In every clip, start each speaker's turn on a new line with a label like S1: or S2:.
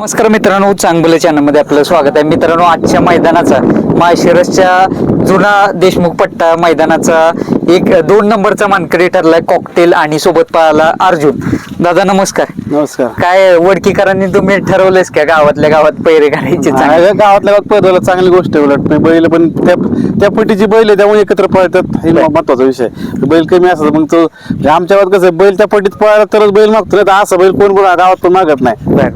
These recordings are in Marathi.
S1: नमस्कार मित्रांनो चांगलं चॅनलमध्ये आपलं स्वागत आहे. मित्रांनो आजच्या मैदानाचा माळशिरसच्या जुना देशमुख पट्टा मैदानाचा एक दोन नंबरचा मानकरी ठरलाय कॉकटेल आणि सोबत पाहायला अर्जुन. दादा नमस्कार.
S2: नमस्कार.
S1: काय वडकीकरांनी तुम्ही ठरवलंयस का गावातल्या गावात पैरे घालायचे चांगले?
S2: गावातल्या गावात पळताना चांगली गोष्ट आहे उलट. नाही बैल पण त्या त्या पटीची बैल आहे त्यामुळे एकत्र पळतात. हे महत्त्वाचा विषय. बैल कमी असतात मग तो आमच्या गावात कसं आहे, बैल त्या पटीत पळाला तरच बैल मागतो. नाही तर असं बैल कोण कोण गावात पण मागत नाही.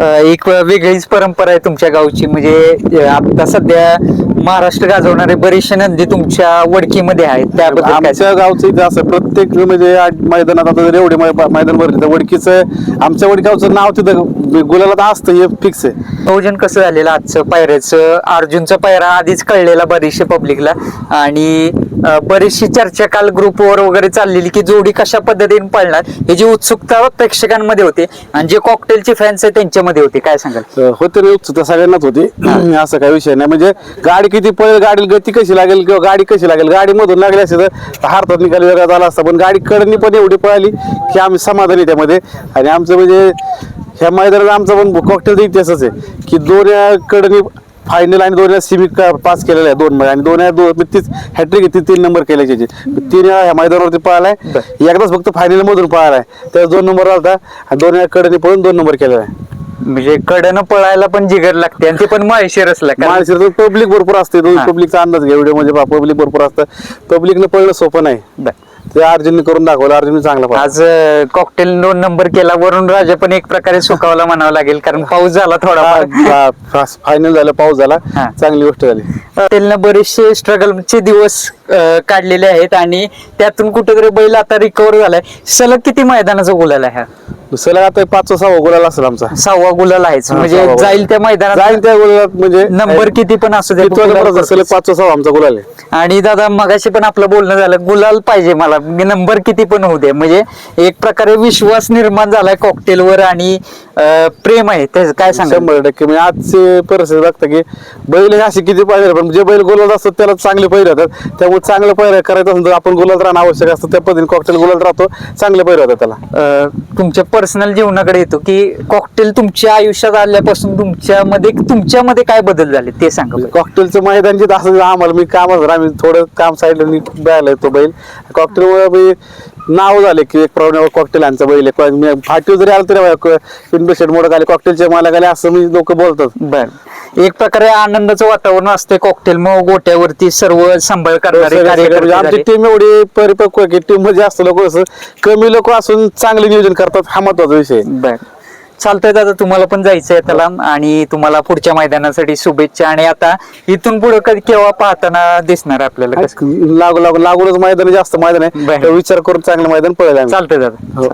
S1: एक वेगळीच परंपरा आहे तुमच्या गावची. म्हणजे आता सध्या महाराष्ट्र गाजवणारे बरेचसे नंदी तुमच्या वडकीमध्ये आहेत. त्याबद्दल
S2: आमच्या गावचं इथं असं प्रत्येक म्हणजे मैदानात आता जर एवढे मैदान भरले तर वडकीचं आमच्या वडगावचं नाव तिथं गुलाला असतं हे फिक्स आहे.
S1: नियोजन कसं झालेलं आजचं पायऱ्याचं? अर्जुनचा पायरा आधीच कळलेला बरीचशे पब्लिकला आणि बरीचशी चर्चा काल ग्रुपवर वगैरे चाललेली की जोडी कशा पद्धतीने पळणार याची उत्सुकता प्रेक्षकांमध्ये होते आणि जे कॉकटेलचे फॅन्स आहेत त्यांच्यामध्ये होते काय सांगाल?
S2: तर होते रे उत्सुकता सगळ्यांनाच होती. असं काही विषय नाही. म्हणजे गाडी किती पळेल गाडी गती कशी लागेल किंवा गाडी कशी लागेल? गाडी मधून लागली असते तर हारतात निकाल वेगळा झाला असता. पण गाडी कडनी पण एवढी पळाली की आम्ही समाधानी त्यामध्ये. आणि आमचं म्हणजे ह्या मैदानात आमचा पण कॉकटेलचा इतिहासच आहे की दोन कडनी फायनल आणि दोन सिमी पास केलेला आहे दोन मध्ये. आणि दोन दोन तीच हॅट्रिक ती तीन नंबर केले त्याची तीन वेळा ह्या मैदानावरती पळालाय. एकदाच फक्त फायनल मधून पळालाय. त्यात दोन नंबर आलता आणि दोन वेळा कडनी पळून दोन नंबर केलेला आहे.
S1: म्हणजे कडनं पळायला पण जिगर लागते आणि ते पण माळशेर असला का
S2: माळशिरस पब्लिक भरपूर असते. पब्लिकचा अंदाज घ्या. व्हिडिओ म्हणजे पब्लिक भरपूर असतं. पब्लिकनं पळणं सोपं नाही. ते अर्जुनने करून दाखवलं. अर्जुन चांगला.
S1: आज कॉकटेल दोन नंबर केला. वरुण राजा पण एक प्रकारे सुकावला म्हणावं लागेल कारण पाऊस झाला थोडा
S2: फायनल झालं पाऊस झाला.
S1: हा.
S2: चांगली गोष्ट झाली.
S1: कॉकटेलनं बरेचसे स्ट्रगलचे दिवस काढलेले आहेत आणि त्यातून कुठेतरी बैल आता रिकवर झालाय. सलग किती मैदानाचा गुलाल आहे हा?
S2: दुसऱ्याला आता पाचवा सहा गोलाला असेल आमचा.
S1: सहावा गुलाल आहेच म्हणजे
S2: सहावा गुलाल.
S1: जाईल त्या मैदानात?
S2: जाईल त्या गोलात म्हणजे
S1: नंबर किती पण असू दे गुलाल करतोच.
S2: पाचवा सहा आमचा गुलाल आहे.
S1: आणि दादा मगाशी पण आपलं बोलणं झालं गुलाल पाहिजे मला. नंबर किती पण होऊ दे. म्हणजे एक प्रकारे विश्वास निर्माण झालाय कॉकटेलवर आणि प्रेम आहे. त्याचं काय सांगा
S2: शंभर टक्के. म्हणजे आजची परिस्थिती बघता की बैल हे असे किती पाहिजे पण जे बैल गोलात असतात त्याला चांगले पैर राहतात. त्यामुळे चांगलं पैर करायचं असेल तर आपण गोलात राहणं आवश्यक असतं. त्या पद्धतीने कॉकटेल गोलात राहतो. चांगले पैर राहतात त्याला.
S1: अं, तुमच्या पर्सनल जीवनाकडे येतो की कॉकटेल तुमच्या आयुष्यात आल्यापासून तुमच्यामध्ये तुमच्यामध्ये काय बदल झाले ते सांगा बरं.
S2: कॉकटेलचं मैदान जिथं असं आम्हाला मी काम असं आम्ही थोडं काम साईडला बायला तो बैल. कॉकटेलमुळे मी नाव झाले की एक प्रॉब्लेम कॉकटेल यांचा बैल फाटीव जरी आलं तरी पिंपशेट मोडक आले कॉकटेलचे मला आले असं मी लोक बोलतात
S1: बर एक प्रकारे आनंदाचं वातावरण असते कॉकटेल मग गोट्यावरती सर्व सांभाळ करणारे
S2: आमची. टीम एवढी परिपक्व की टीममध्ये जास्त लोक असं कमी लोक असून चांगले नियोजन करतात हा महत्त्वाचा विषय.
S1: बर चालतंय दादा तुम्हाला पण जायचंय त्याला आणि तुम्हाला पुढच्या मैदानासाठी शुभेच्छा. आणि आता इथून पुढे कधी केव्हा पाहताना दिसणार आपल्याला कसं?
S2: लागू लागू लागूनच मैदान जास्त मैदान आहे.
S1: बरं.
S2: तर विचार करून चांगलं मैदान पळायला
S1: चालतंय दादा.
S2: हो.